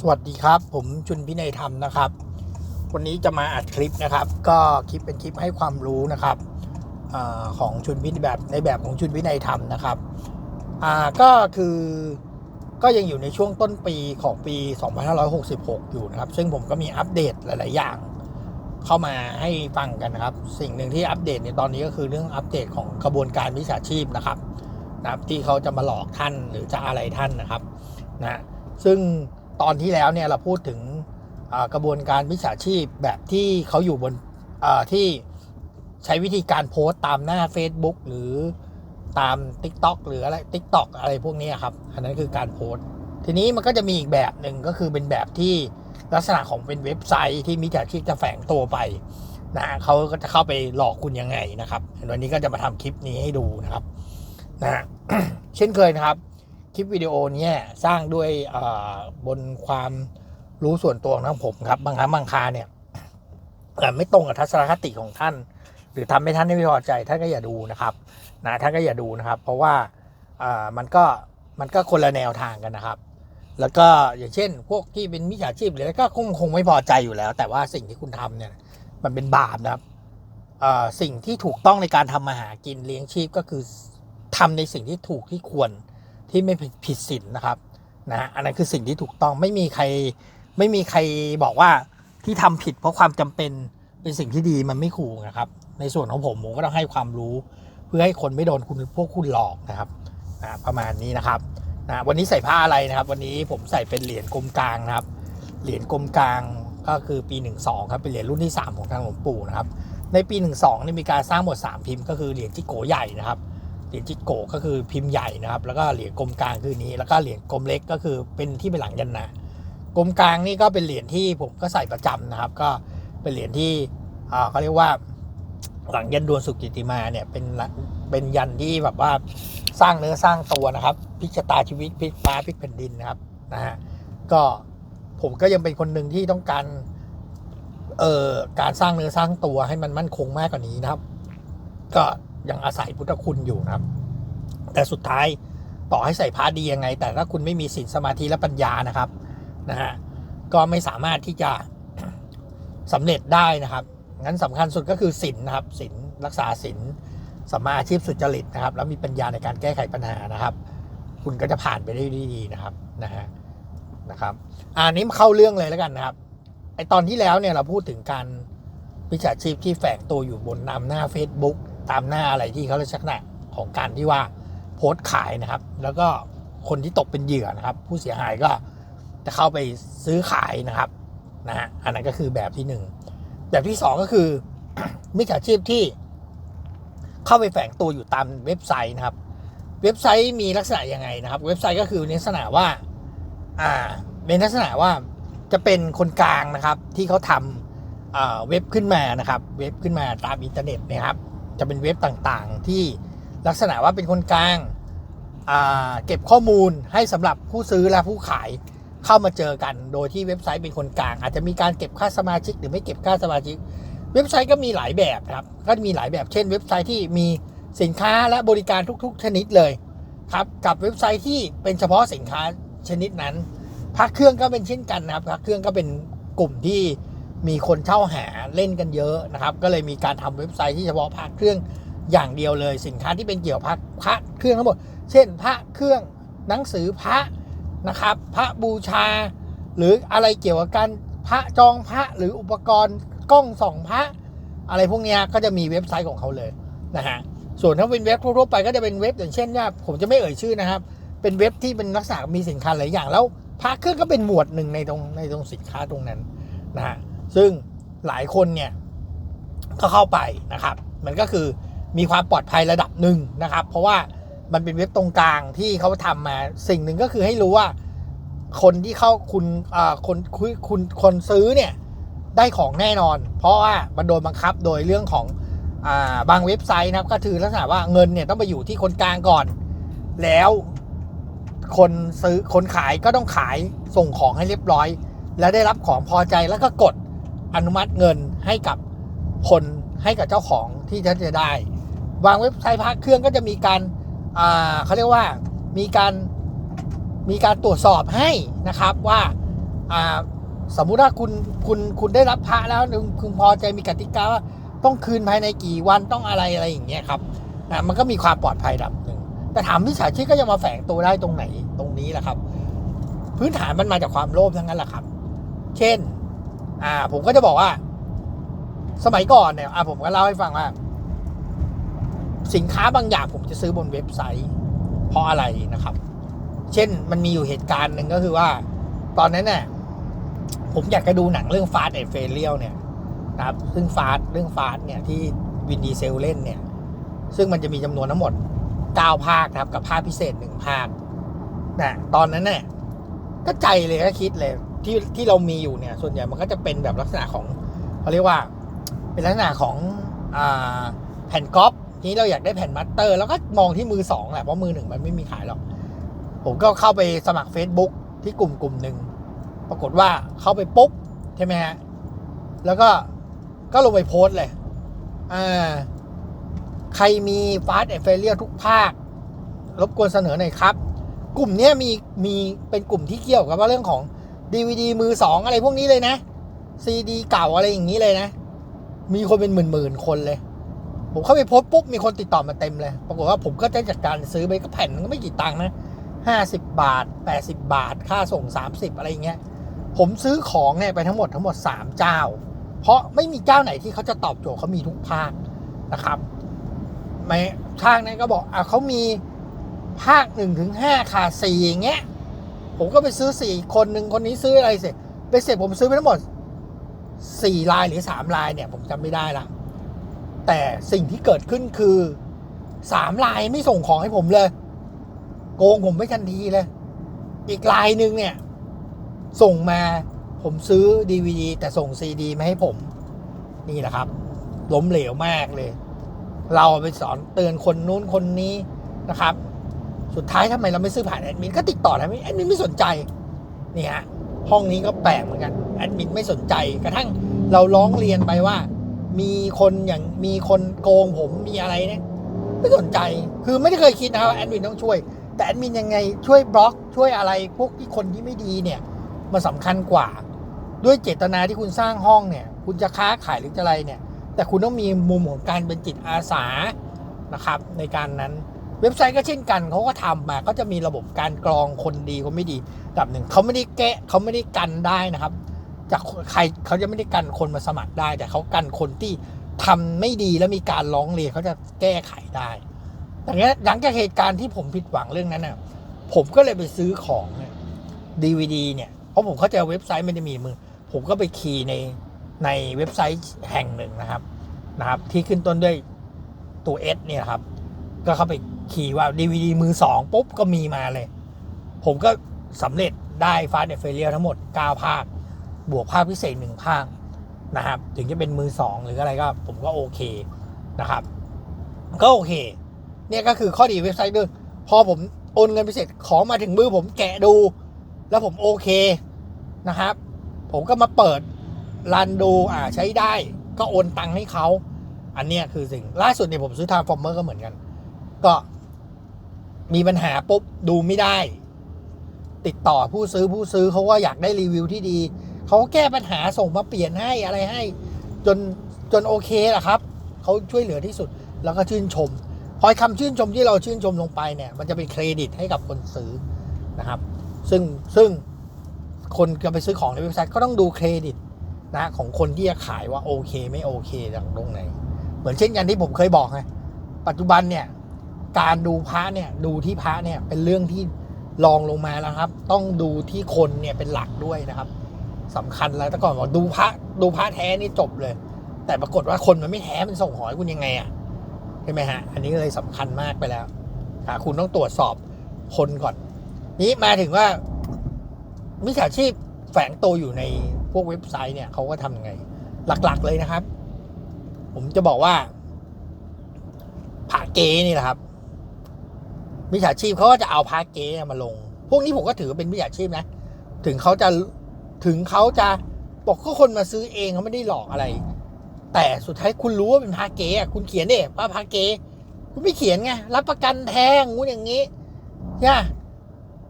สวัสดีครับ ผมชุนพินัยธรรมนะครับ วันนี้จะมาอัดคลิปนะครับ ก็คลิปเป็นคลิปให้ความรู้นะครับอของชุนพินแบบในแบบของชุนพินัยธรรมนะครับอ่าก็คือก็ยังอยู่ในช่วงต้นปีของปี 2566 อยู่นะครับ ซึ่งผมก็มีอัปเดตหลาย ๆ อย่างเข้ามาให้ฟังกันนะครับ สิ่งหนึ่งที่อัปเดตในตอนนี้ก็คือเรื่องอัปเดตของกระบวนการวิชาชีพนะครับนะครับที่เขาจะมาหลอกท่านหรือจะอะไรท่านนะครับนะซึ่ง ตอนที่แล้วเนี่ยเราพูดถึงกระบวนการวิชาชีพแบบที่เขาอยู่บนที่ใช้วิธีการโพสต์ตามหน้า Facebook หรือตาม TikTok หรืออะไร TikTok อะไรพวกนี้ครับ อันนั้นคือการโพสต์ ทีนี้มันก็จะมีอีกแบบหนึ่งก็คือเป็นแบบที่ลักษณะของเป็นเว็บไซต์ที่มิจฉาชีพจะแฝงตัวไปนะเขาก็จะเข้าไปหลอกคุณยังไงนะครับวันนี้ก็จะมาทำคลิปนี้ให้ดูนะครับนะเช่นเคยนะครับ คลิปวิดีโอนี้สร้างด้วยบนความรู้ส่วนตัวของผมครับ บางครั้งบางคาเนี่ยไม่ตรงกับทัศนคติของท่าน หรือทำให้ท่านไม่พอใจท่านก็อย่าดูนะครับนะท่านก็อย่าดูนะครับ เพราะว่ามันก็มันก็คนละแนวทางกันนะครับ แล้วก็อย่างเช่น พวกที่เป็นมิจฉาชีพหรืออะไรก็คงคงไม่พอใจอยู่แล้ว แต่ว่าสิ่งที่คุณทำเนี่ยมันเป็นบาปนะครับสิ่งที่ถูกต้องในการทำมาหากินเลี้ยงชีพก็คือทำในสิ่งที่ถูกที่ควร ที่ไม่ผิดศีลนะครับนะอันนั้นคือสิ่งที่ถูกต้องไม่มีใครไม่มีใครบอกว่าที่ทำผิดเพราะความจำเป็นเป็นสิ่งที่ดีมันไม่ขู่นะครับ ในส่วนของผมผมก็ต้องให้ความรู้ เพื่อให้คนไม่โดนคุณพวกคุณหลอกนะครับนะประมาณนี้นะครับนะวันนี้ใส่ผ้าอะไรนะครับ วันนี้ผมใส่เป็นเหรียญกลมกลางนะครับ เหรียญกลมกลางก็คือปี 12ครับเป็นเหรียญรุ่นที่ 3 ของทางหลวงปู่นะครับในปี 12นี่มีการสร้างหมด 3 พิมพ์ก็คือเหรียญจิโกใหญ่นะครับ เหรียญจิโกก็คือพิมพ์ใหญ่นะครับ แล้วก็เหรียญกลมกลางคือนี้ แล้วก็เหรียญกลมเล็กก็คือเป็นที่เป็นหลังยันนากลมกลางนี่ก็เป็นเหรียญที่ผมก็ใส่ประจำนะครับ ก็เป็นเหรียญที่เขาเรียกว่าหลังยันดวงสุกิติมาเนี่ยเป็นเป็นยันที่แบบว่าสร้างเนื้อสร้างตัวนะครับ พิชตาชีวิตพิกฟ้าพิกแผ่นดินนะครับนะฮะก็ผมก็ยังเป็นคนหนึ่งที่ต้องการเอ่อการสร้างเนื้อสร้างตัวให้มันมั่นคงมากกว่านี้นะครับ ก็ ยังอาศัยพุทธคุณอยู่นะครับ แต่สุดท้ายต่อให้ใส่พระดียังไง แต่ถ้าคุณไม่มีศีลสมาธิและปัญญานะครับนะฮะก็ไม่สามารถที่จะสำเร็จได้นะครับ งั้นสำคัญสุดก็คือศีลนะครับศีลรักษาศีลสัมมาอาชีพสุจริตนะครับ แล้วมีปัญญาในการแก้ไขปัญหานะครับ คุณก็จะผ่านไปได้ดีนะครับนะฮะนะครับอันนี้มาเข้าเรื่องเลยแล้วกันนะครับไอตอนที่แล้วเนี่ยเราพูดถึงการวิชาชีพที่แฝงตัวอยู่บนนำหน้า Facebook ตามหน้าอะไรที่เขาเรียกลักษณะของการที่ว่าโพสต์ขายนะครับ แล้วก็คนที่ตกเป็นเหยื่อนะครับ ผู้เสียหายก็จะเข้าไปซื้อขายนะครับนะฮะอันนั้นก็คือแบบที่หนึ่งแบบที่สองก็คือมิจฉาชีพที่เข้าไปแฝงตัวอยู่ตามเว็บไซต์นะครับ เว็บไซต์มีลักษณะยังไงนะครับ เว็บไซต์ก็คือในลักษณะว่าอ่าเป็นลักษณะว่าจะเป็นคนกลางนะครับที่เขาทำอ่าเว็บขึ้นมานะครับ เว็บขึ้นมาตามอินเทอร์เน็ตนะครับ จะเป็นเว็บต่างๆ ที่ลักษณะว่าเป็นคนกลางาเก็บข้อมูลให้สำหรับผู้ซื้อและผู้ขายเข้ามาเจอกัน โดยที่เว็บไซต์เป็นคนกลาง อาจจะมีการเก็บค่าสมาชิก หรือไม่เก็บค่าสมาชิก เว็บไซต์ก็มีหลายแบบครับก็มีหลายแบบเช่น เว็บไซต์ที่มีสินค้าและบริการทุก ๆ ชนิดเลยครับกับเว็บไซต์ที่เป็นเฉพาะสินค้าชนิดนั้นพักเครื่องก็เป็นเช่นกันนะครับพักเครื่องก็เป็นกลุ่มที่ มีคนเช่าหาเล่นกันเยอะนะครับ ก็เลยมีการทำเว็บไซต์ที่เฉพาะพักเครื่องอย่างเดียวเลย สินค้าที่เป็นเกี่ยวพักพระเครื่องทั้งหมด เช่น พระเครื่องหนังสือพระนะครับ พระบูชา หรืออะไรเกี่ยวกับการพระจองพระหรืออุปกรณ์กล้องส่องพระ อะไรพวกนี้ก็จะมีเว็บไซต์ของเขาเลยนะฮะส่วนถ้าเป็นเว็บทั่วไปก็จะเป็นเว็บอย่างเช่นว่าผมจะไม่เอ่ยชื่อนะครับ เป็นเว็บที่เป็นลักษณะมีสินค้าหลายอย่างแล้วพระเครื่องก็เป็นหมวดหนึ่งในตรงในตรงสินค้าตรงนั้นนะฮะ ซึ่งหลายคนเนี่ยก็เข้าไปนะครับ มันก็คือมีความปลอดภัยระดับหนึ่งนะครับ เพราะว่ามันเป็นเว็บตรงกลางที่เขาทำมาสิ่งหนึ่งก็คือให้รู้ว่าคนที่เข้าคุณอ่าคนคุณคุณคนซื้อเนี่ยได้ของแน่นอน เพราะว่ามันโดนบังคับโดยเรื่องของอาบางเว็บไซต์นะครับ ก็คือลักษณะว่าเงินเนี่ยต้องไปอยู่ที่คนกลางก่อน แล้วคนซื้อคนขายก็ต้องขายส่งของให้เรียบร้อย แล้วได้รับของพอใจแล้วก็กด อนุมัติเงินให้กับคนให้กับเจ้าของที่ท่านจะได้บางเว็บไซต์พักเครื่องก็จะมีการเขาเรียกว่ามีการมีการตรวจสอบให้นะครับว่าสมมุติว่าคุณคุณคุณได้รับพระแล้วคุณพอใจมีกติกาว่าต้องคืนภายในกี่วันต้องอะไรอะไรอย่างเงี้ยครับนะมันก็มีความปลอดภัยระดับหนึ่งแต่ถามวิชาชีพก็ยังมาแฝงตัวได้ตรงไหนตรงนี้แหละครับ พื้นฐานมันมาจากความโลภทั้งนั้นแหละครับ เช่น อ่า ผมก็จะบอกว่า สมัยก่อนเนี่ยอ่าผมก็เล่าให้ฟังว่า สินค้าบางอย่างผมจะซื้อบนเว็บไซต์ เพราะอะไรนะครับ เช่นมันมีอยู่เหตุการณ์หนึ่งก็คือว่า ตอนนั้นเนี่ยผมอยากจะดูหนังเรื่อง Fast and Furious เนี่ยนะครับซึ่งฟาสเรื่องฟาสเนี่ยที่วินดีเซลเล่นเนี่ย ซึ่งมันจะมีจำนวนทั้งหมด 9 ภาคครับ กับภาคพิเศษ1ภาคนะตอนนั้นเนี่ยก็ใจเลยก็คิดเลย ที่ที่เรามีอยู่เนี่ย ส่วนใหญ่มันก็จะเป็นแบบลักษณะของเขาเรียกว่าเป็นลักษณะของอาแผ่นก๊อปทีนี้เราอยากได้แผ่นมัตเตอร์ แล้วก็มองที่มือสองแหละเพราะมือหนึ่งมันไม่มีขายหรอก ผมก็เข้าไปสมัคร Facebook ที่กลุ่มกลุ่มหนึ่งปรากฏว่าเข้าไปปุ๊บใช่ไหมฮะแล้วก็ก็ลงไปโพสต์เลยอ่าใครมีฟาสต์แอนเฟเลียทุกภาค รบกวนเสนอหน่อยครับ กลุ่มนี้มีมีเป็นกลุ่มที่เกี่ยวกับว่าเรื่องของ DVD มือสองอะไรพวกนี้เลยนะ CD เก่าอะไรอย่างนี้เลยนะ มีคนเป็นหมื่นๆคนเลย ผมเข้าไปโพสปุ๊บมีคนติดต่อมาเต็มเลย ปรากฏว่าผมก็จะจัดการซื้อไปก็แผ่นก็ไม่กี่ตังค์นะห้าสิบบาทแปดสิบบาท ค่าส่งสามสิบอะไรอย่างเงี้ย ผมซื้อของเนี่ยไปทั้งหมดทั้งหมดสามเจ้า เพราะไม่มีเจ้าไหนที่เขาจะตอบโจทย์เขามีทุกภาคนะครับไม่ทางนั้นก็บอกอะเขามีภาคหนึ่งถึงห้าขาสี่อย่างเงี้ย ผมก็ไปซื้อสี่คนหนึ่งคนนี้ซื้ออะไรเสร็จไปเสร็จผมซื้อไปทั้งหมดสี่ลายหรือสามลายเนี่ย ผมจำไม่ได้ละแต่สิ่งที่เกิดขึ้นคือสามลายไม่ส่งของให้ผมเลย โกงผมไม่ทันทีเลย อีกลายหนึ่งเนี่ย ส่งมาผมซื้อดีวดีแต่ส่งซีดีมาให้ผม นี่แหละครับ ล้มเหลวมากเลย เราไปสอนเตือนคนนู้นคนนี้นะครับ สุดท้ายทำไมเราไม่ซื้อผ่านแอดมินก็ติดต่อนแอดมินไม่สนใจนี่ฮะห้องนี้ก็แปลกเหมือนกันแอดมินไม่สนใจกระทั่งเราร้องเรียนไปว่า มีคนอย่างมีคนโกงผมมีอะไรเนี่ยไม่สนใจคือไม่ได้เคยคิดนะครับว่าแอดมินต้องช่วย แต่แอดมินยังไงช่วยบล็อกช่วยอะไรพวกที่คนที่ไม่ดีเนี่ยมันสำคัญกว่า ด้วยเจตนาที่คุณสร้างห้องเนี่ยคุณจะค้าขายหรือจะอะไรเนี่ยแต่คุณต้องมีมุมของการเป็นจิตอาสานะครับในการนั้น เว็บไซต์ก็เช่นกันเขาก็ทำมาก็จะมีระบบการกรองคนดีคนไม่ดีระดับหนึ่งเขาไม่ได้แก้เขาไม่ได้กันได้นะครับ จากใครเขาจะไม่ได้กันคนมาสมัครได้ แต่เขากันคนที่ทำไม่ดีแล้วมีการร้องเรียนเขาจะแก้ไขได้แต่เนี้ยหลังจากเหตุการณ์ที่ผมผิดหวังเรื่องนั้นน่ะผมก็เลยไปซื้อของเนี่ยดีวดีเนี่ยเพราะผมเข้าใจเว็บไซต์ไม่ได้มีมือ ผมก็ไปคีย์ในในเว็บไซต์แห่งหนึ่งนะครับนะครับ ที่ขึ้นต้นด้วยตัวเอสเนี่ยครับ ก็เข้าไป คีย์ว่า DVD มือสองปุ๊บก็มีมาเลย ผมก็สำเร็จได้ฟาสเดฟเฟเรียทั้งหมด 9 ภาค บวกภาคพิเศษหนึ่งภาคนะครับ ถึงจะเป็นมือสองหรืออะไรก็ผมก็โอเคนะครับ ก็โอเค เนี่ยก็คือข้อดีเว็บไซต์ด้วยพอผมโอนเงินไปเสร็จของมาถึงมือผมแกะดู แล้วผมโอเคนะครับ ผมก็มาเปิดรันดูอ่าใช้ได้ก็โอนตังค์ให้เขา อันเนี้ยคือสิ่งล่าสุดเนี่ยผมซื้อทาร์ฟอร์เมอร์ก็เหมือนกัน ก็ มีปัญหาปุ๊บดูไม่ได้ ติดต่อผู้ซื้อผู้ซื้อเขาก็อยากได้รีวิวที่ดีเขาก็แก้ปัญหาส่งมาเปลี่ยนให้อะไรให้ จนจนโอเคแหละครับเขาช่วยเหลือที่สุดแล้วก็ชื่นชม พอคำชื่นชมที่เราชื่นชมลงไปเนี่ย มันจะเป็นเครดิตให้กับคนซื้อนะครับ ซึ่งซึ่งคนจะไปซื้อของในเว็บไซต์ก็ต้องดูเครดิตนะของคนที่จะขายว่าโอเค ไม่โอเคจากตรงไหน เหมือนเช่นกันที่ผมเคยบอกไงปัจจุบันเนี่ย การดูพระเนี่ยดูที่พระเนี่ยเป็นเรื่องที่รองลงมาแล้วครับ ต้องดูที่คนเนี่ยเป็นหลักด้วยนะครับสำคัญแล้วแต่ก่อนบอกดูพระดูพระแท้นี่จบเลย แต่ปรากฏว่าคนมันไม่แท้มันส่งหอยคุณยังไงอะ่ะใช่ไหมฮะอันนี้เลยสำคัญมากไปแล้วอะคุณต้องตรวจสอบคนก่อน นี้มาถึงว่ามิจฉาชีพแฝงตัวอยู่ในพวกเว็บไซต์เนี่ยเขาก็ทำยังไง หลักๆเลยนะครับ ผมจะบอกว่าพระเกนี่แหละครับ มิจฉาชีพเขาก็จะเอาพระเก๊มาลง พวกนี้ผมก็ถือว่าเป็นมิจฉาชีพนะ ถึงเขาจะถึงเขาจะบอกก็คนมาซื้อเองเขาไม่ได้หลอกอะไร แต่สุดท้ายคุณรู้ว่าเป็นพระเก๊อะคุณเขียนเด้ว่าพระเก๊คุณไม่เขียนไงรับประกันแทงงูอย่างนี้ใช่ปะ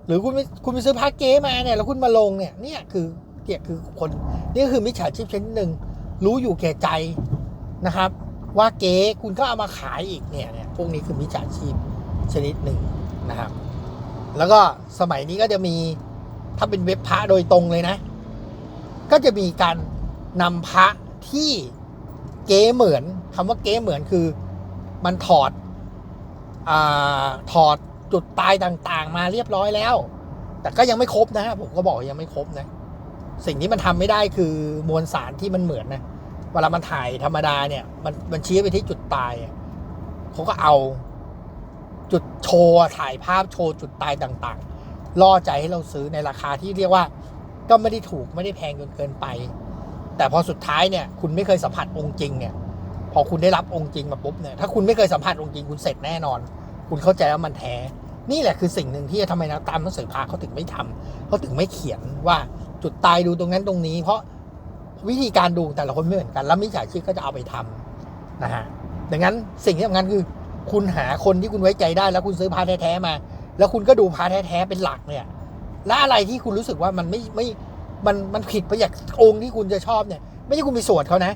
หรือคุณไปคุณไปซื้อพระเก๊มาเนี่ยแล้วคุณมาลงเนี่ยเนี่ยคือเนี่ยคือคนนี่คือมิจฉาชีพชนิดหนึ่งรู้อยู่แก่ใจนะครับ ว่าเก๊คุณก็เอามาขายอีกเนี่ยเนี่ยพวกนี้คือมิจฉาชีพ ชนิดหนึ่งนะครับ แล้วก็สมัยนี้ก็จะมีถ้าเป็นเว็บพระโดยตรงเลยนะ ก็จะมีการนำพระที่เก๊เหมือนคำว่าเก๊เหมือนคือมันถอดอถอดจุดตายต่างๆ มาเรียบร้อยแล้ว แต่ก็ยังไม่ครบนะผมก็บอกยังไม่ครบนะ สิ่งที่มันทำไม่ได้คือมวลสารที่มันเหมือนนะเวลามันถ่ายธรรมดาเนี่ย มันมันชี้ไปที่จุดตายเขาก็เอา จุดโชว์ถ่ายภาพโชว์จุดตายต่างๆ ล่อใจให้เราซื้อในราคาที่เรียกว่า ก็ไม่ได้ถูกไม่ได้แพงจนเกินไป แต่พอสุดท้ายเนี่ย คุณไม่เคยสัมผัสองค์จริงเนี่ย พอคุณได้รับองค์จริงมาปุ๊บเนี่ยถ้าคุณไม่เคยสัมผัสองค์จริงคุณเสร็จแน่นอน คุณเข้าใจว่ามันแท้นี่แหละคือสิ่งหนึ่งที่ทำไมนักตามหนังสือพาเขาถึงไม่ทำเขาถึงไม่เขียนว่าจุดตายดูตรงนั้นตรงนี้ เพราะวิธีการดูแต่ละคนไม่เหมือนกัน แล้วมิจฉาชีพก็จะเอาไปทำนะฮะดังนั้นสิ่งที่สำคัญคือ คุณหาคนที่คุณไว้ใจได้แล้วคุณซื้อพาแท้ๆมา แล้วคุณก็ดูพาแท้ๆเป็นหลักเนี่ย และอะไรที่คุณรู้สึกว่ามันไม่ไม่มันมันผิดไปจากองค์ที่คุณจะชอบเนี่ย ไม่ใช่คุณไปสวดเขานะ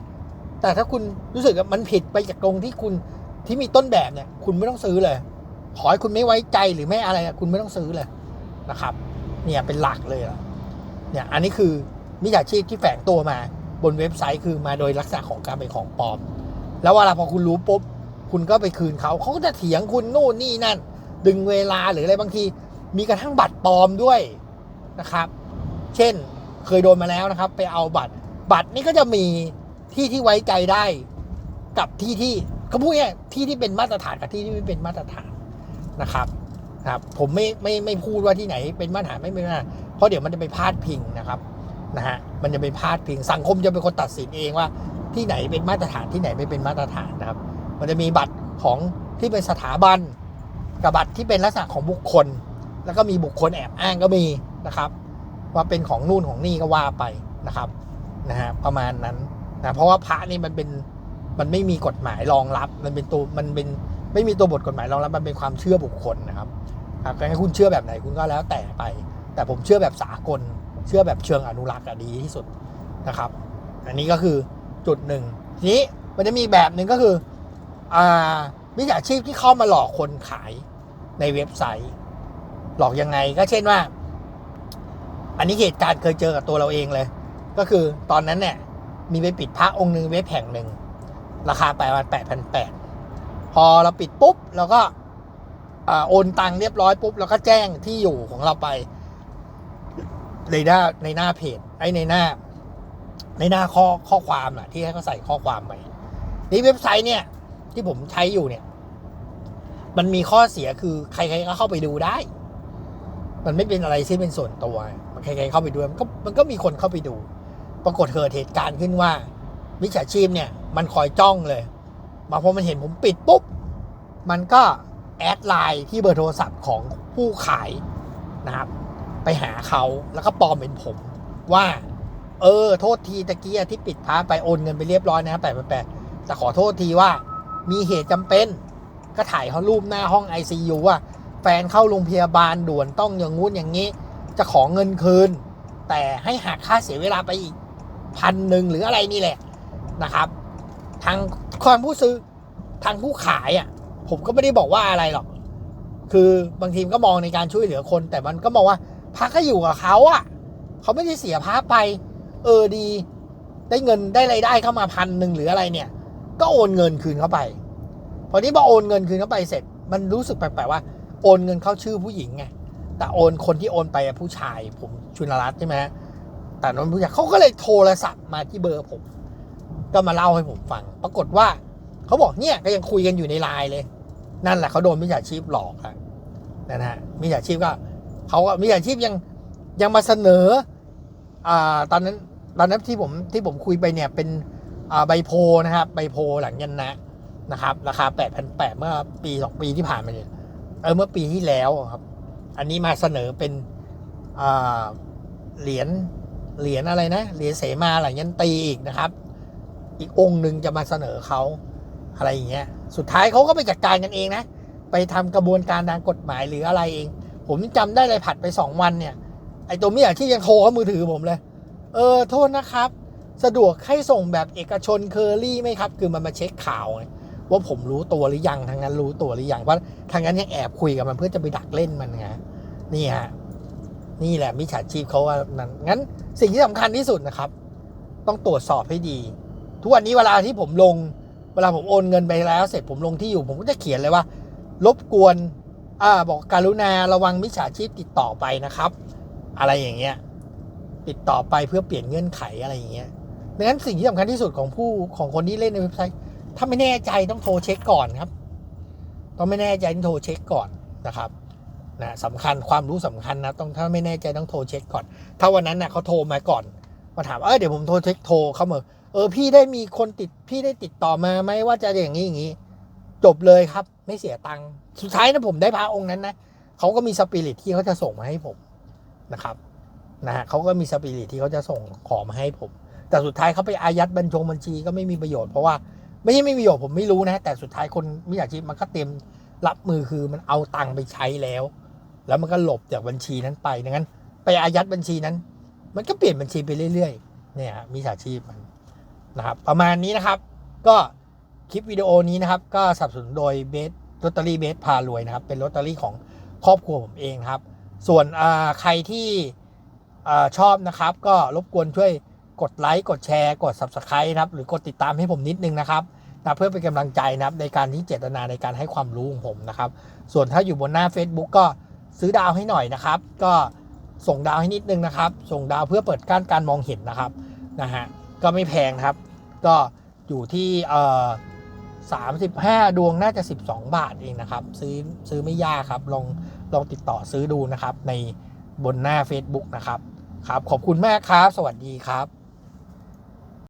แต่ถ้าคุณรู้สึกว่ามันผิดไปจากตรงที่คุณที่มีต้นแบบเนี่ย คุณไม่ต้องซื้อเลย ขอให้คุณไม่ไว้ใจหรือไม่อะไรคุณไม่ต้องซื้อเลยนะครับ เนี่ยเป็นหลักเลยเนี่ยอันนี้คือมิจฉาชีพที่แฝงตัวมาบนเว็บไซต์คือมาโดยลักษณะของการเป็นของปลอม แล้วเวลาพอคุณรู้ปุ๊บ คุณก็ไปคืนเขาเขาก็จะเถียงคุณนู่นนี่นั่น ดึงเวลาหรืออะไรบางที มีกระทั่งบัตรปลอมด้วยนะครับ เช่นเคยโดนมาแล้วนะครับ ไปเอาบัตร บัตรนี่ก็จะมีที่ที่ไว้ใจได้ กับที่ที่เขาพูดง่ยที่ที่เป็นมาตรฐานกับที่ที่ไม่เป็นมาตรฐานนะครับครับผมไม่ไม่ไม่พูดว่าที่ไหนเป็นมาตรฐานไม่เป็นมาตรฐานเพราะเดี๋ยวมันจะไปพาดพิงนะครับนะฮะมันจะไปพาดพิงสังคมจะเป็นคนตัดสินเองว่าที่ไหนเป็นมาตรฐานที่ไหนไม่เป็นมาตรฐานนะครับ มันจะมีบัตรของที่เป็นสถาบันกับบัตรที่เป็นลักษณะของบุคคล แล้วก็มีบุคคลแอบอ้างก็มีนะครับ ว่าเป็นของนู่นของนี่ก็ว่าไปนะครับนะฮะประมาณนั้นนะเพราะว่าพระนี่มันเป็นมันไม่มีกฎหมายรองรับ มันเป็นตัวมันเป็นไม่มีตัวบทกฎหมายรองรับมันเป็นความเชื่อบุคคลนะครับครับก็ให้คุณเชื่อแบบไหนคุณก็แล้วแต่ไป แต่ผมเชื่อแบบสากล เชื่อแบบเชิงอนุรักษ์ดีที่สุดนะครับ อันนี้ก็คือจุดหนึ่งทีนี้มันจะมีแบบหนึ่งก็คือ มิจฉาชีพที่เข้ามาหลอกคนขายในเว็บไซต์ หลอกยังไงก็เช่นว่า อันนี้เหตุการณ์เคยเจอกับตัวเราเองเลย ก็คือตอนนั้นเนี่ย มีไปปิดพระองค์หนึ่งเว็บแห่งหนึ่ง ราคาไปประมาณแปดพันแปดพอเราปิดปุ๊บเราก็โอนตังค์เรียบร้อยปุ๊บเราก็แจ้งที่อยู่ของเราไป ในหน้าในหน้าเพจไอ้ในหน้า ในหน้าข้อข้อความน่ะ ที่ให้เขาใส่ข้อความไปนี่เว็บไซต์เนี่ย ที่ผมใช้อยู่เนี่ย มันมีข้อเสียคือใครๆก็เข้าไปดูได้ มันไม่เป็นอะไรที่เป็นส่วนตัวมันใครๆเข้าไปดูมันก็มันก็มีคนเข้าไปดู ปรากฏเกิดเหตุการณ์ขึ้นว่ามิจฉาชีพเนี่ย มันคอยจ้องเลย มาพอมันเห็นผมปิดปุ๊บ มันก็แอดไลน์ที่เบอร์โทรศัพท์ของผู้ขายนะครับ ไปหาเขาแล้วก็ปลอมเป็นผมว่า เออ โทษทีตะกี้ที่ปิดพาไปโอนเงินไปเรียบร้อยนะแปดแปดแต่ขอโทษทีว่า มีเหตุจำเป็น ก็ถ่ายเขารูปหน้าห้อง ICU ว่าแฟนเข้าโรงพยาบาลด่วนต้องอย่างงู้นอย่างนี้ จะขอเงินคืน แต่ให้หักค่าเสียเวลาไปอีกพันหนึ่งหรืออะไรนี่แหละนะครับ ทางคนผู้ซื้อทางผู้ขายอะ ผมก็ไม่ได้บอกว่าอะไรหรอก คือบางทีมก็มองในการช่วยเหลือคน แต่มันก็มองว่าพักก็อยู่กับเขาอะ เขาไม่ได้เสียพักไป เออดี ได้เงินได้ไรายได้เข้ามาพันหนึ่งหรืออะไรเนี่ย ก็โอนเงินคืนเข้าไป พอที่พอโอนเงินคืนเข้าไปเสร็จ มันรู้สึกแปลกๆว่า โอนเงินเข้าชื่อผู้หญิงไง แต่โอนคนที่โอนไปผู้ชาย ผมชุนรัตใช่ไหมแต่นนผู้ชายเขาก็เลยโทรศัพท์มาที่เบอร์ผม ก็มาเล่าให้ผมฟัง ปรากฏว่าเขาบอกเนี่ยก็ยังคุยกันอยู่ในไลน์เลย นั่นแหละเขาโดนมิจฉาชีพหลอกครับนะฮะมิจฉาชีพก็เขาก็มิจฉาชีพยังยังมาเสนออ่าตอนนั้นตอนนั้นที่ผมที่ผมคุยไปเนี่ยเป็น ใบโพนะครับใบโพหลังยันนะนะครับ ราคา 8,800 เมื่อปีสองปีที่ผ่านมาเนี่ยเออเมื่อปีที่แล้วครับ อันนี้มาเสนอเป็นเหรียญเหรียญอะไรนะเหรียญเสมาหลังยันตีอีกนะครับ อีกองค์หนึ่งจะมาเสนอเขาอะไรอย่างเงี้ย สุดท้ายเขาก็ไปจัดการกันเองนะ ไปทำกระบวนการทางกฎหมายหรืออะไรเอง ผมจำได้เลยผัดไปสองวันเนี่ย ไอตัวเมียที่ยังโทรเข้ามือถือผมเลย เออโทษนะครับ สะดวกให้ส่งแบบเอกชนเคอรี่ไหมครับ คือมันมาเช็คข่าวไงว่าผมรู้ตัวหรือยังทางนั้นรู้ตัวหรือยังเพราะทางนั้นยังแอบคุยกับมันเพื่อจะไปดักเล่นมันไงนี่ฮะนี่แหละมิจฉาชีพเขาว่านั้นงั้นสิ่งที่สำคัญที่สุดนะครับ ต้องตรวจสอบให้ดี ทุกวันนี้เวลาที่ผมลง เวลาผมโอนเงินไปแล้ว เสร็จผมลงที่อยู่ผมก็จะเขียนเลยว่า รบกวนอ่าบอกการุณาระวังมิจฉาชีพติดต่อไปนะครับ อะไรอย่างเงี้ยติดต่อไปเพื่อเปลี่ยนเงื่อนไขอะไรอย่างเงี้ย ดังนั้นสิ่งที่สำคัญที่สุดของผู้ของคนที่เล่นในเว็บไซต์ ถ้าไม่แน่ใจต้องโทรเช็คก่อนครับ ต้องไม่แน่ใจต้องโทรเช็คก่อนนะครับนะสำคัญความรู้สำคัญนะต้องถ้าไม่แน่ใจต้องโทรเช็คก่อน ถ้าวันนั้นนะเขาโทรมาก่อนมาถามเออเดี๋ยวผมโทรเช็คโทรเข้ามาเออพี่ได้มีคนติดพี่ได้ติดต่อมาไหมว่าจะอย่างนี้อย่างนี้ จบเลยครับ ไม่เสียตังค์สุดท้ายนะผมได้พระองค์นั้นนะเขาก็มีสปิริตที่เขาจะส่งมาให้ผมนะครับนะฮะเขาก็มีสปิริตที่เขาจะส่งของมาให้ผม แต่สุดท้ายเขาไปอายัดบัญชงบัญชีก็ไม่มีประโยชน์เพราะว่าไม่ใช่ไม่มีประโยชน์ผมไม่รู้นะ แต่สุดท้ายคนมิจฉาชีพมันก็เต็มรับมือคือมันเอาตังค์ไปใช้แล้ว แล้วมันก็หลบจากบัญชีนั้นไปดังนั้น ไปอายัดบัญชีนั้น มันก็เปลี่ยนบัญชีไปเรื่อยๆ เนี่ยฮะมิจฉาชีพมันนะครับ ประมาณนี้นะครับ ก็คลิปวิดีโอนี้นะครับ ก็สนับสนุนโดยเบสลอตเตอรี่เบสพารวยนะครับ เป็นลอตเตอรี่ของครอบครัวผมเองครับ ส่วนใครที่ชอบนะครับ ก็รบกวนช่วย กดไลค์กดแชร์กด Subscribe นะครับ หรือกดติดตามให้ผมนิดนึงนะครับนะเพื่อเป็นกำลังใจนะครับในการที่เจตนาในการให้ความรู้ของผมนะครับ ส่วนถ้าอยู่บนหน้า Facebook ก็ซื้อดาวให้หน่อยนะครับ ก็ส่งดาวให้นิดนึงนะครับ ส่งดาวเพื่อเปิดกั้นการมองเห็นนะครับนะฮะก็ไม่แพงครับ ก็อยู่ที่เอ่อ35ดวงน่าจะ 12 บาทเองนะครับ ซื้อซื้อไม่ยากครับลองลองติดต่อซื้อดูนะครับ ในบนหน้า Facebook นะครับ ครับ ขอบคุณมากครับ สวัสดีครับ